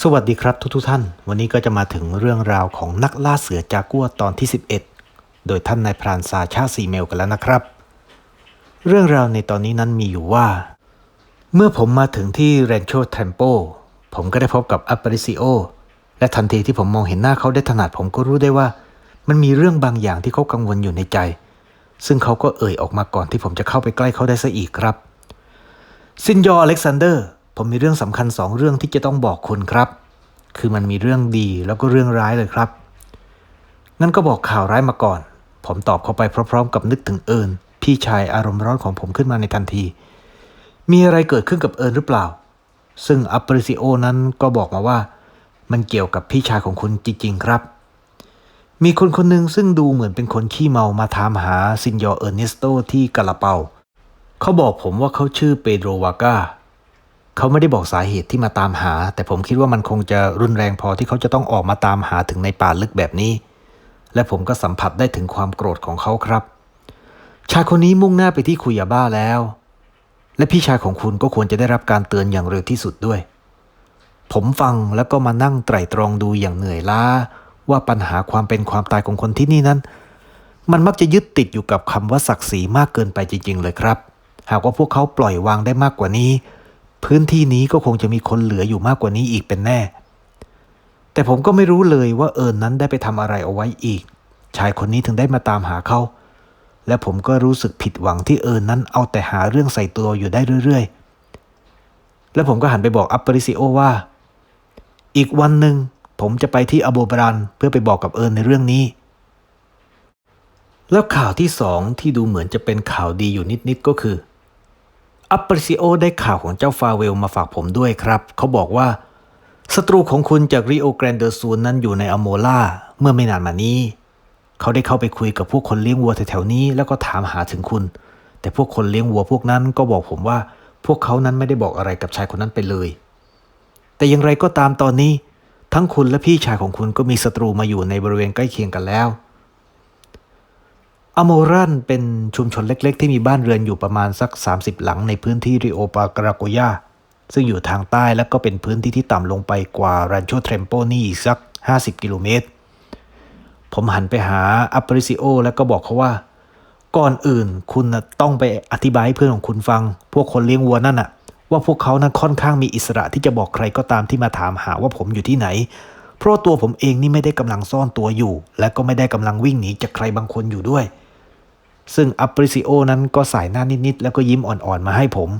สวัสดีครับทุกทท่าน วันนี้ก็จะมาถึงเรื่องราวของนักล่าเสือจากัวตอนที่ 11 โดยท่านนายพรานซาชาซีเมลกันแล้วนะครับ เรื่องราวในตอนนี้นั้นมีอยู่ว่า เมื่อผมมาถึงที่เรนโชเทมโปผมก็ได้พบกับอัปริซิโอและทันทีที่ผมมองเห็นหน้าเขาได้ถนัดผมก็รู้ได้ว่า มันมีเรื่องบางอย่างที่เขากังวลอยู่ในใจ ซึ่งเขาก็เอ่ยออกมาก่อนที่ผมจะเข้าไปใกล้เขาได้ซะอีกครับซินยออเล็กซานเดอร์ ผมมีเรื่องสำคัญสองเรื่องที่จะต้องบอกคุณครับ คือมันมีเรื่องดีแล้วก็เรื่องร้ายเลยครับงั้นก็บอกข่าวร้ายมาก่อน ผมตอบเข้าไปพร้อมๆ กับนึกถึงเอิญพี่ชายอารมณ์ร้อนของผมขึ้นมาในทันที มีอะไรเกิดขึ้นกับเอิญหรือเปล่า ซึ่งอัปเปอริซิโอนั้นก็บอกมาว่า มันเกี่ยวกับพี่ชายของคุณจริงๆครับ มีคนคนหนึ่งซึ่งดูเหมือนเป็นคนขี้เมามาถามหาซินยอเออร์เนสโตที่กาลาเปา เขาบอกผมว่าเขาชื่อเปโดรวากา เขาไม่ได้บอกสาเหตุที่มาตามหา แต่ผมคิดว่ามันคงจะรุนแรงพอที่เขาจะต้องออกมาตามหาถึงในป่าลึกแบบนี้ และผมก็สัมผัสได้ถึงความโกรธของเขาครับ ชายคนนี้มุ่งหน้าไปที่คุยาบ้าแล้ว และพี่ชายของคุณก็ควรจะได้รับการเตือนอย่างเร็วที่สุดด้วย ผมฟังแล้วก็มานั่งไตร่ตรองดูอย่างเหนื่อยล้า ว่าปัญหาความเป็นความตายของคนที่นี่นั้น มันมักจะยึดติดอยู่กับคำว่าศักดิ์ศรีมากเกินไปจริง ๆ เลยครับ หากว่าพวกเขาปล่อยวางได้มากกว่านี้ พื้นที่นี้ก็คงจะมีคนเหลืออยู่มากกว่านี้อีกเป็นแน่ แต่ผมก็ไม่รู้เลยว่าเอิญนั้นได้ไปทำอะไรเอาไว้อีก ชายคนนี้ถึงได้มาตามหาเขา และผมก็รู้สึกผิดหวังที่เอิญนั้นเอาแต่หาเรื่องใส่ตัวอยู่ได้เรื่อย ๆ และผมก็หันไปบอกอัปปริซิโอว่า อีกวันหนึ่งผมจะไปที่อโบบรันเพื่อไปบอกกับเอิญในเรื่องนี้ แล้วข่าวที่สองที่ดูเหมือนจะเป็นข่าวดีอยู่นิดๆก็คือ อัปเปอริซิโอได้ข่าวของเจ้าฟาเวลมาฝากผมด้วยครับ เขาบอกว่าศัตรูของคุณจากริโอแกรนเดอร์ซูนนั้นอยู่ในอโมล่าเมื่อไม่นานมานี้ เขาได้เข้าไปคุยกับพวกคนเลี้ยงวัวแถวๆนี้แล้วก็ถามหาถึงคุณ แต่พวกคนเลี้ยงวัวพวกนั้นก็บอกผมว่า พวกเขานั้นไม่ได้บอกอะไรกับชายคนนั้นไปเลย แต่อย่างไรก็ตามตอนนี้ ทั้งคุณและพี่ชายของคุณก็มีศัตรูมาอยู่ในบริเวณใกล้เคียงกันแล้ว อโมรันเป็นชุมชนเล็ก ๆ ที่มีบ้านเรือนอยู่ประมาณสัก 30 หลังในพื้นที่ริโอปากราโกยาซึ่งอยู่ทางใต้และก็เป็นพื้นที่ที่ต่ำลงไปกว่ารันโชเทรมโปนี่อีกสัก 50 กิโลเมตร ผมหันไปหาอัปเปริซิโอ แล้วก็บอกเขาว่า ก่อนอื่นคุณต้องไปอธิบายให้เพื่อนของคุณฟัง พวกคนเลี้ยงวัวนั่นน่ะว่าพวกเขานั้นค่อนข้างมีอิสระที่จะบอกใครก็ตามที่มาถามหาว่าผมอยู่ที่ไหน เพราะตัวผมเองนี่ไม่ได้กำลังซ่อนตัวอยู่ และก็ไม่ได้กำลังวิ่งหนีจากใครบางคนอยู่ด้วย ซึ่งอัปริซิโอนั้นก็สายหน้านิดๆแล้วก็ยิ้มอ่อนๆมาให้ผม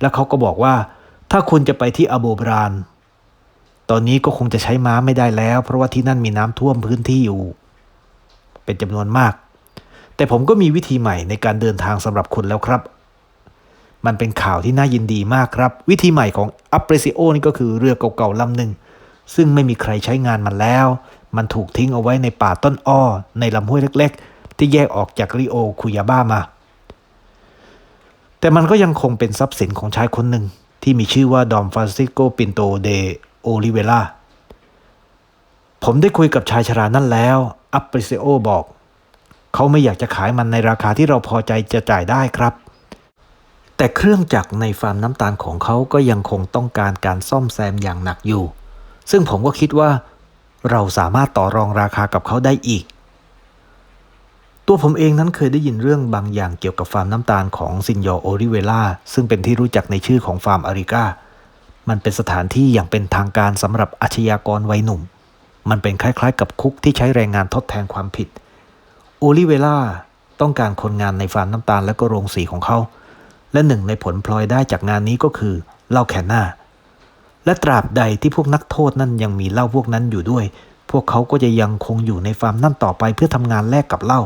แล้วเขาก็บอกว่า ถ้าคุณจะไปที่อโบบราน ตอนนี้ก็คงจะใช้ม้าไม่ได้แล้ว เพราะว่าที่นั่นมีน้ำท่วมพื้นที่อยู่ เป็นจำนวนมาก แต่ผมก็มีวิธีใหม่ในการเดินทางสำหรับคุณแล้วครับ มันเป็นข่าวที่น่ายินดีมากครับ วิธีใหม่ของอัปเรซิโอนี่ก็คือเรือเก่าๆลำหนึ่งซึ่งไม่มีใครใช้งานมันแล้ว มันถูกทิ้งเอาไว้ในป่าต้นอ้อ ในลำห้วยเล็กๆ ที่แยกออกจากริโอคุยาบ้ามา แต่มันก็ยังคงเป็นทรัพย์สินของชายคนหนึ่งที่มีชื่อว่าดอมฟรานซิโกปินโตเดโอลิเวล่า ผมได้คุยกับชายชรานั่นแล้ว อัปเปริซิโอบอก เขาไม่อยากจะขายมันในราคาที่เราพอใจจะจ่ายได้ครับ แต่เครื่องจักรในฟาร์มน้ำตาลของเขาก็ยังคงต้องการการซ่อมแซมอย่างหนักอยู่ ซึ่งผมก็คิดว่า เราสามารถต่อรองราคากับเขาได้อีก ตัวผมเองนั้นเคยได้ยินเรื่องบางอย่างเกี่ยวกับฟาร์มน้ำตาลของซินยอโอริเวล่าซึ่งเป็นที่รู้จักในชื่อของฟาร์มอาริกามันเป็นสถานที่อย่างเป็นทางการสำหรับอาชญากรวัยหนุ่ม มันเป็นคล้ายๆ กับคุกที่ใช้แรงงานทดแทนความผิด โอลิเวล่าต้องการคนงานในฟาร์มน้ำตาลและก็โรงสีของเขา และหนึ่งในผลพลอยได้จากงานนี้ก็คือเหล้าแคนนาและตราบใดที่พวกนักโทษนั่นยังมีเหล้าพวกนั้นอยู่ด้วย พวกเขาก็จะยังคงอยู่ในฟาร์มนั่นต่อไปเพื่อทำงานแลกกับเหล้า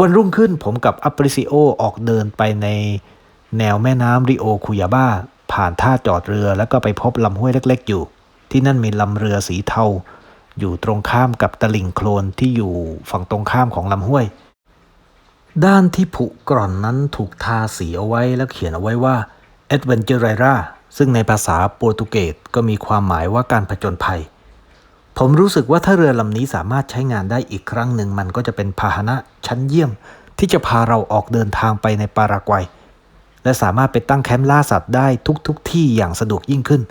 วันรุ่งขึ้นผมกับอัปริซิโอออกเดินไปในแนวแม่น้ำริโอคุยาบ้า ผ่านท่าจอดเรือแล้วก็ไปพบลำห้วยเล็ก ๆ อยู่ ที่นั่นมีลำเรือสีเทา อยู่ตรงข้ามกับตลิ่งโคลนที่อยู่ฝั่งตรงข้ามของลำห้วย ด้านที่ผุกร่อนนั้นถูกทาสีเอาไว้แล้วเขียนเอาไว้ว่า a d v e n t u r e r a ซึ่งในภาษาโปรตุเกสก็มีความหมายว่าการผจญภัย ผมรู้สึกว่าถ้าเรือลำนี้สามารถใช้งานได้อีกครั้งหนึ่งมันก็จะเป็นพาหนะชั้นเยี่ยม ที่จะพาเราออกเดินทางไปในปารากวัย และสามารถไปตั้งแคมป์ล่าสัตว์ได้ทุกๆทที่อย่างสะดวกยิ่งขึ้น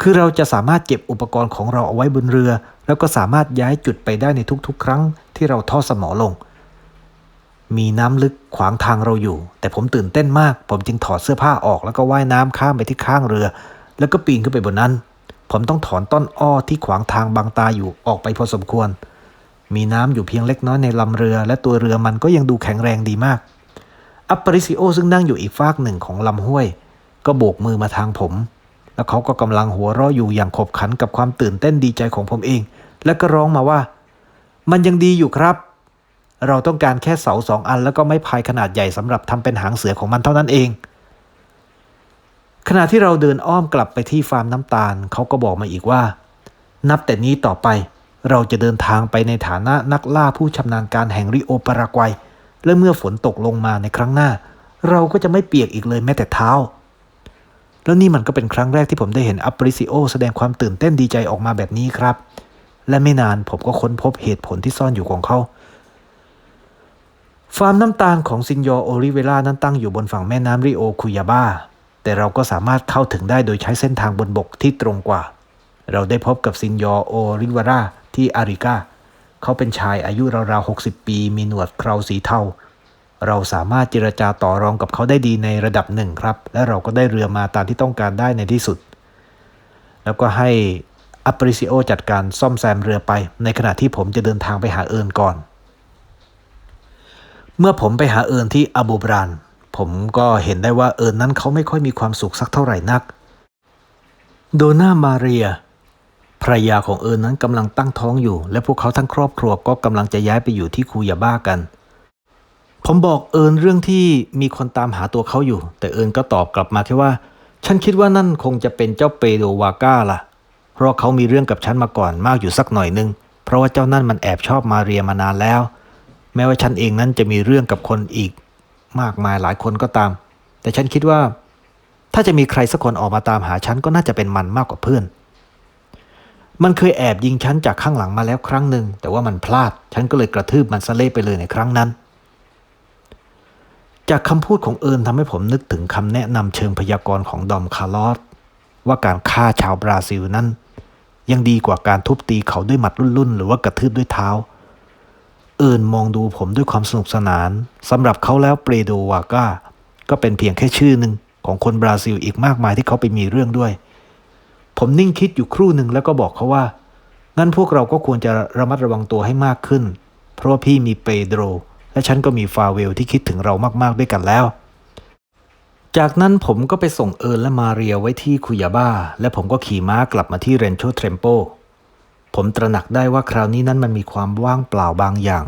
คือเราจะสามารถเก็บอุปกรณ์ของเราเอาไว้บนเรือ แล้วก็สามารถย้ายจุดไปได้ในทุกๆ ครั้งที่เราทอดสมอลง มีน้ำลึกขวางทางเราอยู่ แต่ผมตื่นเต้นมาก ผมจึงถอดเสื้อผ้าออกแล้วก็ว่ายน้ำข้ามไปที่ข้างเรือ แล้วก็ปีนขึ้นไปบนนั้น ผมต้องถอนต้นอ้อที่ขวางทางบางตาอยู่ออกไปพอสมควร มีน้ำอยู่เพียงเล็กน้อยในลำเรือ และตัวเรือมันก็ยังดูแข็งแรงดีมาก อัปปริซิโอซึ่งนั่งอยู่อีกฟากหนึ่งของลำห้วย ก็โบกมือมาทางผม แล้วเขาก็กำลังหัวเราะอยู่อย่างขบขันกับความตื่นเต้นดีใจของผมเอง แล้วก็ร้องมาว่า มันยังดีอยู่ครับ เราต้องการแค่เสาสองอันแล้วก็ไม้พายขนาดใหญ่สำหรับทำเป็นหางเสือของมันเท่านั้นเอง ขณะที่เราเดินอ้อมกลับไปที่ฟาร์มน้ำตาลเขาก็บอกมาอีกว่า นับแต่นี้ต่อไปเราจะเดินทางไปในฐานะนักล่าผู้ชำนาญการแห่งริโอปารากวัย และเมื่อฝนตกลงมาในครั้งหน้า เราก็จะไม่เปียกอีกเลยแม้แต่เท้า แล้วนี่มันก็เป็นครั้งแรกที่ผมได้เห็นอัปริซิโอแสดงความตื่นเต้นดีใจออกมาแบบนี้ครับ และไม่นานผมก็ค้นพบเหตุผลที่ซ่อนอยู่ของเขา ฟาร์มน้ำตาลของซินยอโอริเวล่านั้นตั้งอยู่บนฝั่งแม่น้ำริโอคุยาบา แต่เราก็สามารถเข้าถึงได้โดยใช้เส้นทางบนบกที่ตรงกว่า เราได้พบกับซินยอโอริวล่าที่อาริกาเขาเป็นชายอายุราวๆ 60 ปี มีหนวดเคราสีเทา เราสามารถเจรจาต่อรองกับเขาได้ดีในระดับหนึ่งครับ และเราก็ได้เรือมาตามที่ต้องการได้ในที่สุด แล้วก็ให้อัปริซิโอจัดการซ่อมแซมเรือไป ในขณะที่ผมจะเดินทางไปหาเอิญก่อน เมื่อผมไปหาเอิญที่อาบูบราน ผมก็เห็นได้ว่าเอิญนั้นเขาไม่ค่อยมีความสุขสักเท่าไหร่นัก โดนามาเรียภรรยาของเอิญนั้นกำลังตั้งท้องอยู่ และพวกเขาทั้งครอบครัวก็กำลังจะย้ายไปอยู่ที่คูยาบ้ากัน ผมบอกเอิญเรื่องที่มีคนตามหาตัวเขาอยู่ แต่เอิญก็ตอบกลับมาแค่ว่า ฉันคิดว่านั่นคงจะเป็นเจ้าเปโดวาก้าล่ะ เพราะเขามีเรื่องกับฉันมาก่อนมากอยู่สักหน่อยนึง เพราะว่าเจ้านั่นมันแอบชอบมาเรียมานานแล้ว แม้ว่าฉันเองนั้นจะมีเรื่องกับคนอีก มากมายหลายคนก็ตาม แต่ฉันคิดว่า ถ้าจะมีใครสักคนออกมาตามหาฉันก็น่าจะเป็นมันมากกว่าเพื่อน มันเคยแอบยิงฉันจากข้างหลังมาแล้วครั้งหนึ่งแต่ว่ามันพลาด ฉันก็เลยกระทืบมันซะเละไปเลยในครั้งนั้น จากคำพูดของเอิญทำให้ผมนึกถึงคำแนะนำเชิงพยากรณ์ของดอมคาร์ลอสว่าการฆ่าชาวบราซิลนั้น ยังดีกว่าการทุบตีเขาด้วยหมัดรุ่นๆหรือว่ากระทืบด้วยเท้า เอิญมองดูผมด้วยความสนุกสนานสำหรับเขาแล้วเปรโดวาก้าก็เป็นเพียงแค่ชื่อหนึ่งของคนบราซิลอีกมากมายที่เขาไปมีเรื่องด้วย ผมนิ่งคิดอยู่ครู่หนึ่งแล้วก็บอกเขาว่า งั้นพวกเราก็ควรจะระมัดระวังตัวให้มากขึ้น เพราะว่าพี่มีเปโดรและฉันก็มีฟาเวลที่คิดถึงเรามากๆด้วยกันแล้ว จากนั้นผมก็ไปส่งเอิญและมาเรียไว้ที่คุยาบ้า และผมก็ขี่ม้ากลับมาที่เรนโชเทรมโป ผมตระหนักได้ว่าคราวนี้นั้นมันมีความว่างเปล่าบางอย่าง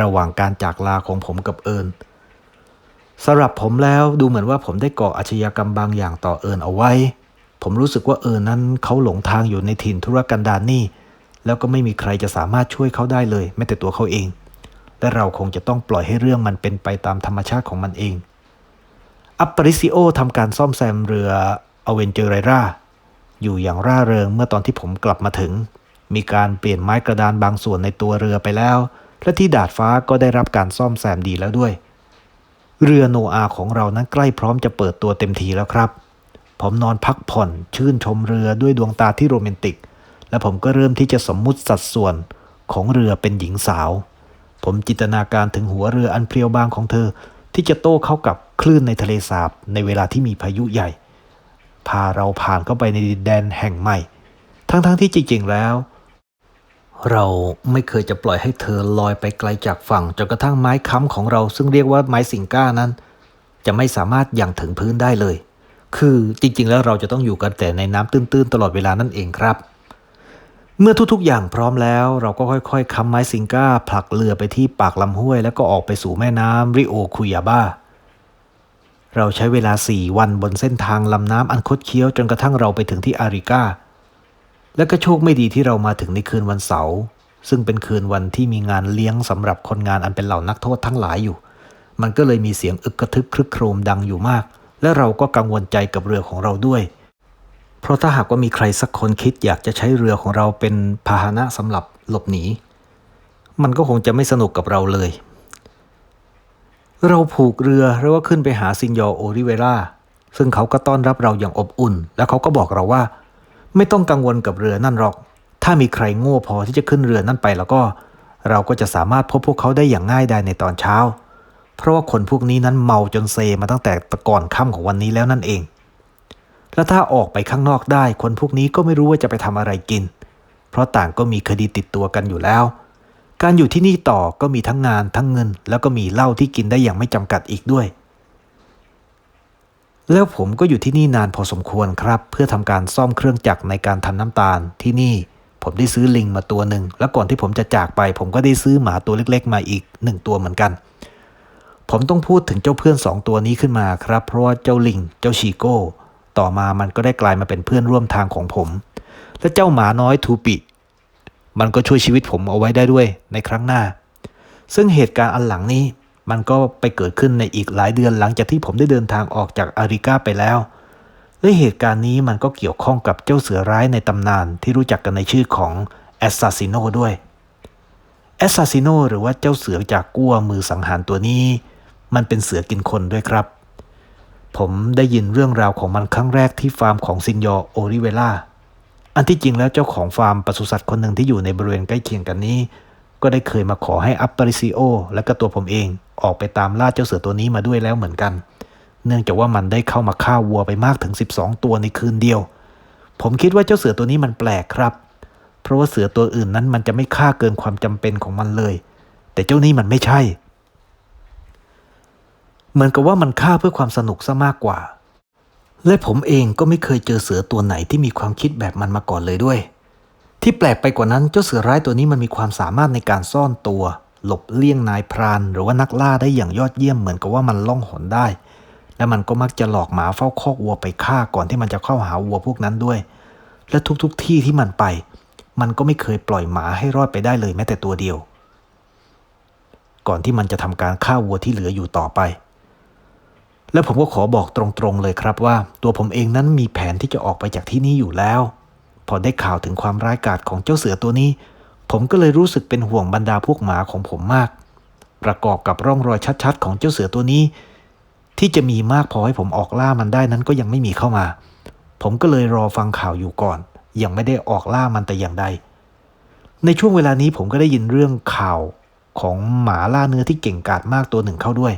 ระหว่างการจากลาของผมกับเอิญสำหรับผมแล้วดูเหมือนว่าผมได้ก่ออาชญากรรมบางอย่างต่อเอิญเอาไว้ ผมรู้สึกว่าเอิญนั้นเขาหลงทางอยู่ในถิ่นธุรกันดารนี่ แล้วก็ไม่มีใครจะสามารถช่วยเขาได้เลยแม้แต่ตัวเขาเอง และเราคงจะต้องปล่อยให้เรื่องมันเป็นไปตามธรรมชาติของมันเอง อัปปริซิโอทำการซ่อมแซมเรืออเวนเจอเรราอยู่อย่างร่าเริงเมื่อตอนที่ผมกลับมาถึง มีการเปลี่ยนไม้กระดานบางส่วนในตัวเรือไปแล้ว และที่ดาดฟ้าก็ได้รับการซ่อมแซมดีแล้วด้วย เรือโนอาของเรานั้นใกล้พร้อมจะเปิดตัวเต็มทีแล้วครับ ผมนอนพักผ่อนชื่นชมเรือด้วยดวงตาที่โรแมนติก และผมก็เริ่มที่จะสมมุติสัดส่วนของเรือเป็นหญิงสาว ผมจินตนาการถึงหัวเรืออันเพรียวบางของเธอ ที่จะโต้เข้ากับคลื่นในทะเลสาบในเวลาที่มีพายุใหญ่ พาเราผ่านเข้าไปในดินแดนแห่งใหม่ ทั้งๆทที่จริงๆแล้ว เราไม่เคยจะปล่อยให้เธอลอยไปไกลจากฝั่งจนกระทั่งไม้ค้ำของเราซึ่งเรียกว่าไม้สิงก้านั้น จะไม่สามารถยังถึงพื้นได้เลย คือจริง ๆ แล้วเราจะต้องอยู่กันแต่ในน้ำตื้นๆ ตลอดเวลานั่นเองครับ เมื่อทุกๆอย่างพร้อมแล้ว เราก็ค่อยๆค้ำไม้สิงก้าผลักเรือไปที่ปากลำห้วย แล้วก็ออกไปสู่แม่น้ำริโอคุยาบ้าเราใช้เวลาสี่วันบนเส้นทางลำน้ำอันคดเคี้ยวจนกระทั่งเราไปถึงที่อาริกา และก็โชคไม่ดีที่เรามาถึงในคืนวันเสาร์ซึ่งเป็นคืนวันที่มีงานเลี้ยงสำหรับคนงานอันเป็นเหล่านักโทษทั้งหลายอยู่ มันก็เลยมีเสียงอึกกระทึกครึกโครมดังอยู่มาก และเราก็กังวลใจกับเรือของเราด้วย เพราะถ้าหากว่ามีใครสักคนคิดอยากจะใช้เรือของเราเป็นพาหนะสำหรับหลบหนี มันก็คงจะไม่สนุกกับเราเลย เราผูกเรือแล้วก็ขึ้นไปหาซินยอโอริเวราซึ่งเขาก็ต้อนรับเราอย่างอบอุ่น แล้วเขาก็บอกเราว่า ไม่ต้องกังวลกับเรือนั่นหรอก ถ้ามีใครโง่พอที่จะขึ้นเรือนั่นไปแล้วก็ เราก็จะสามารถพบพวกเขาได้อย่างง่ายดายในตอนเช้า เพราะว่าคนพวกนี้นั้นเมาจนเซมาตั้งแต่ตะก่อนค่ำของวันนี้แล้วนั่นเอง แล้วถ้าออกไปข้างนอกได้ คนพวกนี้ก็ไม่รู้ว่าจะไปทำอะไรกิน เพราะต่างก็มีคดีติดตัวกันอยู่แล้ว การอยู่ที่นี่ต่อก็มีทั้งงานทั้งเงิน แล้วก็มีเหล้าที่กินได้อย่างไม่จำกัดอีกด้วย แล้วผมก็อยู่ที่นี่นานพอสมควรครับ เพื่อทำการซ่อมเครื่องจักรในการทำน้ำตาลที่นี่ ผมได้ซื้อลิงมาตัวหนึ่ง แล้วก่อนที่ผมจะจากไป ผมก็ได้ซื้อหมาตัวเล็ก ๆ มาอีกหนึ่งตัวเหมือนกัน ผมต้องพูดถึงเจ้าเพื่อนสองตัวนี้ขึ้นมาครับ เพราะว่าเจ้าลิง เจ้าชีโก้ ต่อมามันก็ได้กลายมาเป็นเพื่อนร่วมทางของผม และเจ้าหมาน้อยทูปิมันก็ช่วยชีวิตผมเอาไว้ได้ด้วยในครั้งหน้า ซึ่งเหตุการณ์อันหลังนี้ มันก็ไปเกิดขึ้นในอีกหลายเดือนหลังจากที่ผมได้เดินทางออกจากอาริกาไปแล้ว และเหตุการณ์นี้มันก็เกี่ยวข้องกับเจ้าเสือร้ายในตำนานที่รู้จักกันในชื่อของแอสซาซิโนด้วยแอสซาซิโนหรือว่าเจ้าเสือจากกั้วมือสังหารตัวนี้ มันเป็นเสือกินคนด้วยครับ ผมได้ยินเรื่องราวของมันครั้งแรกที่ฟาร์มของซินยอโอริเวล่าอันที่จริงแล้วเจ้าของฟาร์มปศุสัตว์คนหนึ่งที่อยู่ในบริเวณใกล้เคียงกันนี้ ก็ได้เคยมาขอให้อัปปริซิโอและก็ตัวผมเอง ออกไปตามล่าเจ้าเสือตัวนี้มาด้วยแล้วเหมือนกัน เนื่องจากว่ามันได้เข้ามาฆ่าวัวไปมากถึง 12 ตัวในคืนเดียว ผมคิดว่าเจ้าเสือตัวนี้มันแปลกครับ เพราะว่าเสือตัวอื่นนั้นมันจะไม่ฆ่าเกินความจำเป็นของมันเลย แต่เจ้านี้มันไม่ใช่ เหมือนกับว่ามันฆ่าเพื่อความสนุกซะมากกว่า และผมเองก็ไม่เคยเจอเสือตัวไหนที่มีความคิดแบบมันมาก่อนเลยด้วยที่แปลกไปกว่านั้นเจ้าเสือร้ายตัวนี้มันมีความสามารถในการซ่อนตัว หลบเลี่ยงนายพราน หรือว่านักล่าได้อย่างยอดเยี่ยมเหมือนกับว่ามันล่องหนได้ และมันก็มักจะหลอกหมาเฝ้าคอกวัวไปฆ่าก่อนที่มันจะเข้าหาวัวพวกนั้นด้วย และทุกๆทที่ที่มันไป มันก็ไม่เคยปล่อยหมาให้รอดไปได้เลยแม้แต่ตัวเดียว ก่อนที่มันจะทำการฆ่าวัวที่เหลืออยู่ต่อไป และผมก็ขอบอกตรงๆเลยครับว่า ตัวผมเองนั้นมีแผนที่จะออกไปจากที่นี่อยู่แล้ว พอได้ข่าวถึงความร้ายกาจของเจ้าเสือตัวนี้ ผมก็เลยรู้สึกเป็นห่วงบรรดาพวกหมาของผมมาก ประกอบกับร่องรอยชัดๆ ของเจ้าเสือตัวนี้ ที่จะมีมากพอให้ผมออกล่ามันได้นั้นก็ยังไม่มีเข้ามา ผมก็เลยรอฟังข่าวอยู่ก่อน ยังไม่ได้ออกล่ามันแต่อย่างใด ในช่วงเวลานี้ผมก็ได้ยินเรื่องข่าวของหมาล่าเนื้อที่เก่งกาจมากตัวหนึ่งเข้าด้วย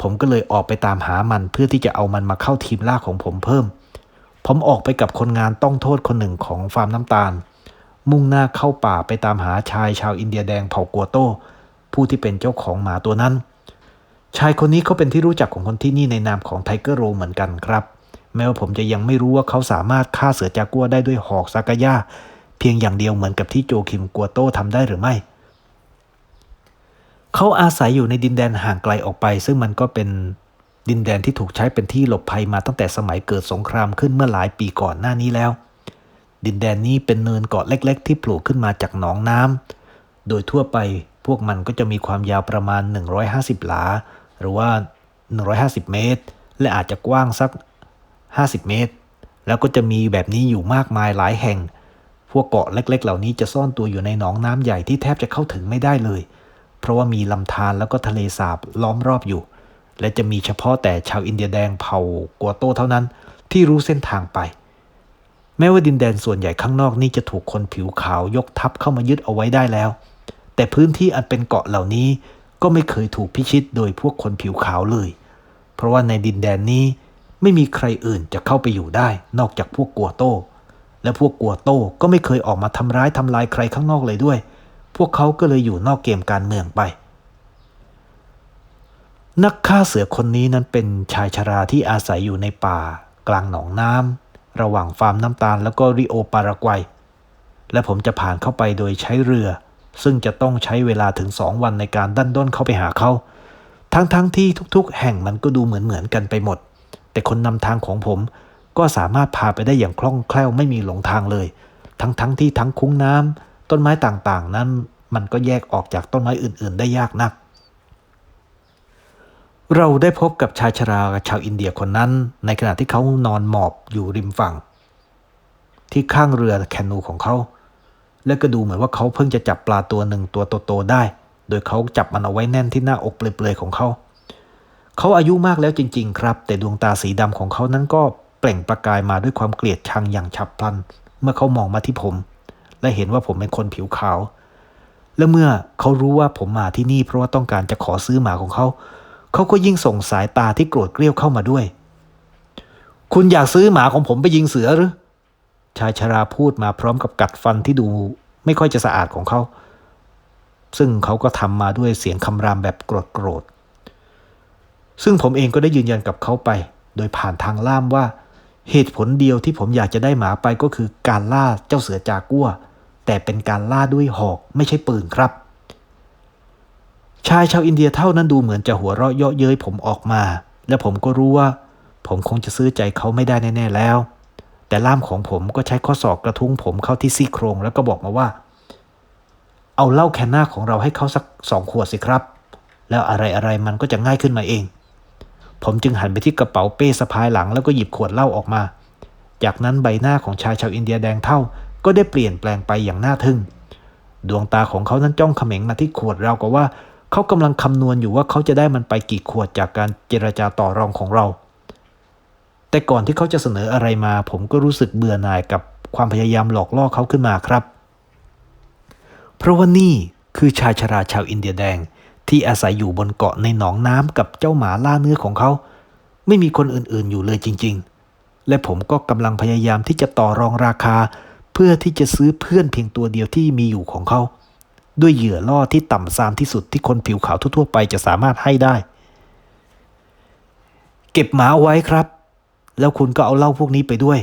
ผมก็เลยออกไปตามหามันเพื่อที่จะเอามันมาเข้าทีมล่าของผมเพิ่ม ผมออกไปกับคนงานต้องโทษคนหนึ่งของฟาร์มน้ำตาล มุ่งหน้าเข้าป่าไปตามหาชายชาวอินเดียแดงเผ่ากัวโต ผู้ที่เป็นเจ้าของหมาตัวนั้น ชายคนนี้เขาเป็นที่รู้จักของคนที่นี่ในนามของไทเกอร์โรเหมือนกันครับ แม้ว่าผมจะยังไม่รู้ว่าเขาสามารถฆ่าเสือจากัวได้ด้วยหอกซากายาเพียงอย่างเดียวเหมือนกับที่โจคิมกัวโตทำได้หรือไม่เขาอาศัยอยู่ในดินแดนห่างไกลออกไป ซึ่งมันก็เป็นดินแดนที่ถูกใช้เป็นที่หลบภัยมาตั้งแต่สมัยเกิดสงครามขึ้นเมื่อหลายปีก่อนหน้านี้แล้ว ดินแดนนี้เป็นเนินเกาะเล็ก ๆ ที่โผล่ขึ้นมาจากหนองน้ำโดยทั่วไปพวกมันก็จะมีความยาวประมาณ 150 หลา หรือว่า 150 เมตร และอาจจะกว้างสัก 50 เมตร แล้วก็จะมีแบบนี้อยู่มากมายหลายแห่ง พวกเกาะเล็ก ๆ เหล่านี้จะซ่อนตัวอยู่ในหนองน้ำใหญ่ที่แทบจะเข้าถึงไม่ได้เลย เพราะว่ามีลำธารแล้วก็ทะเลสาบล้อมรอบอยู่ และจะมีเฉพาะแต่ชาวอินเดียแดงเผ่ากัวโตเท่านั้น ที่รู้เส้นทางไป แม้ว่าดินแดนส่วนใหญ่ข้างนอกนี่จะถูกคนผิวขาวยกทัพเข้ามายึดเอาไว้ได้แล้ว แต่พื้นที่อันเป็นเกาะเหล่านี้ก็ไม่เคยถูกพิชิตโดยพวกคนผิวขาวเลย เพราะว่าในดินแดนนี้ไม่มีใครอื่นจะเข้าไปอยู่ได้ นอกจากพวกกัวโตและพวกกัวโตก็ไม่เคยออกมาทำร้ายทำลายใครข้างนอกเลยด้วย พวกเขาก็เลยอยู่นอกเกมการเมืองไป นักฆ่าเสือคนนี้นั้นเป็นชายชราที่อาศัยอยู่ในป่า กลางหนองน้ำ ระหว่างฟาร์มน้ำตาลแล้วก็ริโอปารากวัย และผมจะผ่านเข้าไปโดยใช้เรือ ซึ่งจะต้องใช้เวลาถึงสองวันในการดันด้นเข้าไปหาเขา ทั้งๆทที่ทุกๆ แห่งมันก็ดูเหมือนๆกันไปหมด แต่คนนำทางของผมก็สามารถพาไปได้อย่างคล่องแคล่วไม่มีหลงทางเลย ทั้งๆทที่ทั้งคุ้งน้ำต้นไม้ต่างๆ นั้นมันก็แยกออกจากต้นไม้อื่น ๆ ได้ยากนัก เราได้พบกับชายชราชาวอินเดียคนนั้น ในขณะที่เขานอนหมอบอยู่ริมฝั่ง ที่ข้างเรือแคนูของเขา และก็ดูเหมือนว่าเขาเพิ่งจะจับปลาตัวหนึ่งตัวโตๆได้ โดยเขาจับมันเอาไว้แน่นที่หน้าอกเปลือยๆของเขา เขาอายุมากแล้วจริง ๆ ครับ แต่ดวงตาสีดำของเขานั้นก็เปล่งประกายมาด้วยความเกลียดชังอย่างฉับพลัน เมื่อเขามองมาที่ผม และเห็นว่าผมเป็นคนผิวขาว และเมื่อเขารู้ว่าผมมาที่นี่เพราะว่าต้องการจะขอซื้อหมาของเขา เขาก็ยิ่งส่งสายตาที่โกรธเกรี้ยวเข้ามาด้วย คุณอยากซื้อหมาของผมไปยิงเสือหรือ ชายชราพูดมาพร้อมกับกัดฟันที่ดูไม่ค่อยจะสะอาดของเขา ซึ่งเขาก็ทำมาด้วยเสียงคำรามแบบโกรธโกรธ ซึ่งผมเองก็ได้ยืนยันกับเขาไป โดยผ่านทางล่ามว่า เหตุผลเดียวที่ผมอยากจะได้หมาไปก็คือการล่าเจ้าเสือจากัวแต่เป็นการล่าด้วยหอกไม่ใช่ปืนครับ ชายชาวอินเดียเท่านั้นดูเหมือนจะหัวเราะเยาะเย้ยผมออกมา และผมก็รู้ว่า ผมคงจะซื้อใจเขาไม่ได้แน่ๆแล้ว แต่ล่ามของผมก็ใช้ข้อศอกกระทุ้งผมเข้าที่ซี่โครง แล้วก็บอกมาว่า เอาเหล้าแคนนาของเราให้เขาสักสองขวดสิครับ แล้วอะไรๆมันก็จะง่ายขึ้นมาเอง ผมจึงหันไปที่กระเป๋าเป้สะพายหลังแล้วก็หยิบขวดเหล้าออกมา จากนั้นใบหน้าของชายชาวอินเดียแดงเท่าก็ได้เปลี่ยนแปลงไปอย่างน่าทึ่ง ดวงตาของเขานั้นจ้องเขม็งมาที่ขวดเรากับว่า เขากำลังคำนวณอยู่ว่าเขาจะได้มันไปกี่ขวดจากการเจรจาต่อรองของเรา แต่ก่อนที่เขาจะเสนออะไรมา ผมก็รู้สึกเบื่อหน่ายกับความพยายามหลอกล่อเขาขึ้นมาครับ เพราะว่านี่คือชายชราชาวอินเดียแดงที่อาศัยอยู่บนเกาะในหนองน้ำกับเจ้าหมาล่าเนื้อของเขา ไม่มีคนอื่นๆอยู่เลยจริง ๆ และผมก็กำลังพยายามที่จะต่อรองราคา เพื่อที่จะซื้อเพื่อนเพียงตัวเดียวที่มีอยู่ของเขา ด้วยเหยื่อล่อที่ต่ำซามที่สุดที่คนผิวขาวทั่วๆไปจะสามารถให้ได้ เก็บหมาไว้ครับ แล้วคุณก็เอาเหล้าพวกนี้ไปด้วย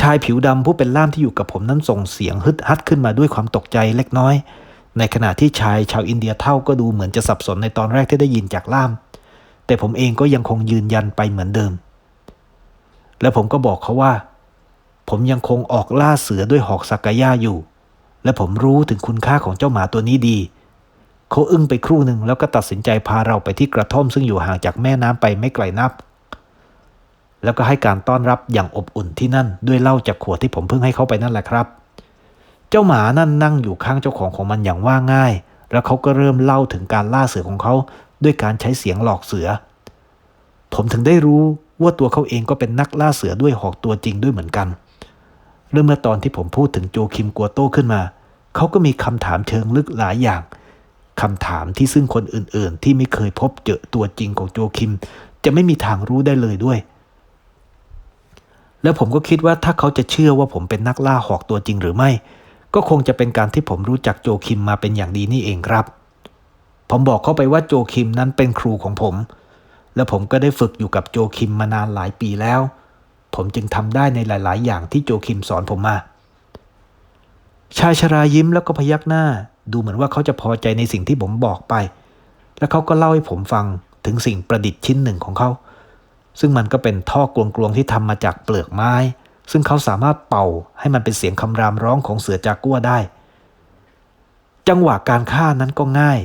ชายผิวดำผู้เป็นล่ามที่อยู่กับผมนั้นส่งเสียงฮึดฮัดขึ้นมาด้วยความตกใจเล็กน้อย ในขณะที่ชายชาวอินเดียเท่าก็ดูเหมือนจะสับสนในตอนแรกที่ได้ยินจากล่าม แต่ผมเองก็ยังคงยืนยันไปเหมือนเดิม และผมก็บอกเขาว่า ผมยังคงออกล่าเสือด้วยหอกสักกายาอยู่ และผมรู้ถึงคุณค่าของเจ้าหมาตัวนี้ดี เขาอึ้งไปครู่หนึ่งแล้วก็ตัดสินใจพาเราไปที่กระท่อมซึ่งอยู่ห่างจากแม่น้ำไปไม่ไกลนับแล้วก็ให้การต้อนรับอย่างอบอุ่นที่นั่นด้วยเหล้าจากขวดที่ผมเพิ่งให้เขาไปนั่นแหละครับ เจ้าหมานั่นนั่งอยู่ข้างเจ้าของของมันอย่างว่าง่าย แล้วเขาก็เริ่มเล่าถึงการล่าเสือของเขาด้วยการใช้เสียงหลอกเสือ ผมถึงได้รู้ว่าตัวเขาเองก็เป็นนักล่าเสือด้วยหอกตัวจริงด้วยเหมือนกัน เริ่มเมื่อตอนที่ผมพูดถึงโจคิมกัวโต้ขึ้นมา เขาก็มีคำถามเชิงลึกหลายอย่างคำถามที่ซึ่งคนอื่น ๆ ที่ไม่เคยพบเจอตัวจริงของโจคิม จะไม่มีทางรู้ได้เลยด้วย แล้วผมก็คิดว่าถ้าเขาจะเชื่อว่าผมเป็นนักล่าหอกตัวจริงหรือไม่ ก็คงจะเป็นการที่ผมรู้จักโจคิมมาเป็นอย่างดีนี่เองครับ ผมบอกเขาไปว่าโจคิมนั้นเป็นครูของผม และผมก็ได้ฝึกอยู่กับโจคิมมานานหลายปีแล้ว ผมจึงทำได้ในหลาย ๆ อย่างที่โจคิมสอนผมมา ชายชรายิ้มแล้วก็พยักหน้า ดูเหมือนว่าเขาจะพอใจในสิ่งที่ผมบอกไป แล้วเขาก็เล่าให้ผมฟังถึงสิ่งประดิษฐ์ชิ้นหนึ่งของเขา ซึ่งมันก็เป็นท่อกลวงๆที่ทำมาจากเปลือกไม้ ซึ่งเขาสามารถเป่าให้มันเป็นเสียงคำรามร้องของเสือจากัวได้ จังหวะการฆ่านั้นก็ง่าย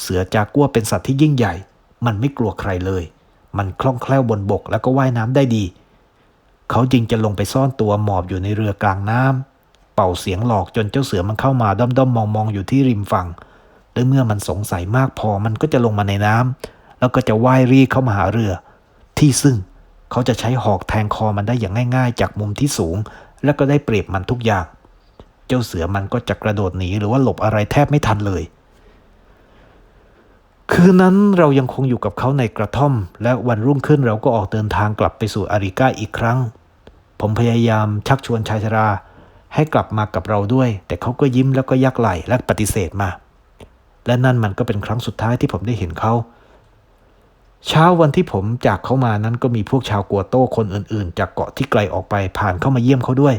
เสือจากัวเป็นสัตว์ที่ยิ่งใหญ่ มันไม่กลัวใครเลย มันคล่องแคล่วบนบกแล้วก็ว่ายน้ำได้ดี เขาจึงจะลงไปซ่อนตัวหมอบอยู่ในเรือกลางน้ำ เป่าเสียงหลอกจนเจ้าเสือมันเข้ามาด้อมๆมมองๆอยู่ที่ริมฝั่งและเมื่อมันสงสัยมากพอมันก็จะลงมาในน้ำแล้วก็จะว่ายรีเข้ามาหาเรือ ที่ซึ่งเขาจะใช้หอกแทงคอมันได้อย่างง่าย ๆ จากมุมที่สูง แล้วก็ได้เปรียบมันทุกอย่าง เจ้าเสือมันก็จะกระโดดหนีหรือว่าหลบอะไรแทบไม่ทันเลย คืนนั้นเรายังคงอยู่กับเขาในกระท่อม และวันรุ่งขึ้นเราก็ออกเดินทางกลับไปสู่อาริกาอีกครั้ง ผมพยายามชักชวนชายชรา ให้กลับมากับเราด้วย แต่เขาก็ยิ้มแล้วก็ยักไหล่และปฏิเสธมา และนั่นมันก็เป็นครั้งสุดท้ายที่ผมได้เห็นเขา เช้าวันที่ผมจากเขามานั้นก็มีพวกชาวกัวโต้คนอื่นๆ จากเกาะที่ไกลออกไปผ่านเข้ามาเยี่ยมเขาด้วย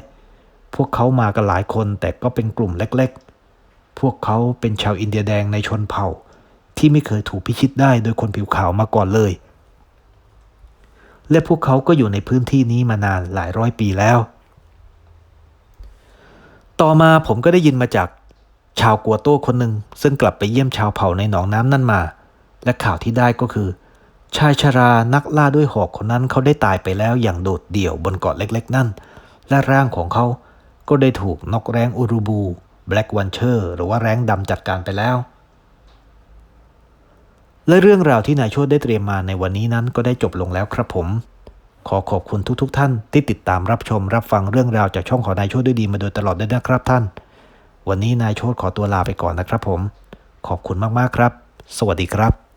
พวกเขามากันหลายคนแต่ก็เป็นกลุ่มเล็กๆ พวกเขาเป็นชาวอินเดียแดงในชนเผ่า ที่ไม่เคยถูกพิชิตได้โดยคนผิวขาวมาก่อนเลย และพวกเขาก็อยู่ในพื้นที่นี้มานานหลายร้อยปีแล้ว ต่อมาผมก็ได้ยินมาจากชาวกัวโต้คนหนึ่งซึ่งกลับไปเยี่ยมชาวเผ่าในหนองน้ำนั่นมา และข่าวที่ได้ก็คือ ชายชรานักล่าด้วยหอกคนนั้นเขาได้ตายไปแล้วอย่างโดดเดี่ยวบนเกาะเล็กๆ นั่น และร่างของเขาก็ได้ถูกนกแร้งอูรูบูแบล็กวันเชอร์หรือว่าแร้งดำจัดการไปแล้ว และเรื่องราวที่นายโชดได้เตรียมมาในวันนี้นั้นก็ได้จบลงแล้วครับผม ขอขอบคุณทุกๆทท่านที่ติดตามรับชมรับฟังเรื่องราวจากช่องของนายโชดด้วยดีมาโดยตลอดด้วยนะครับท่าน วันนี้นายโชดขอตัวลาไปก่อนนะครับผม ขอบคุณมากๆครับ สวัสดีครับ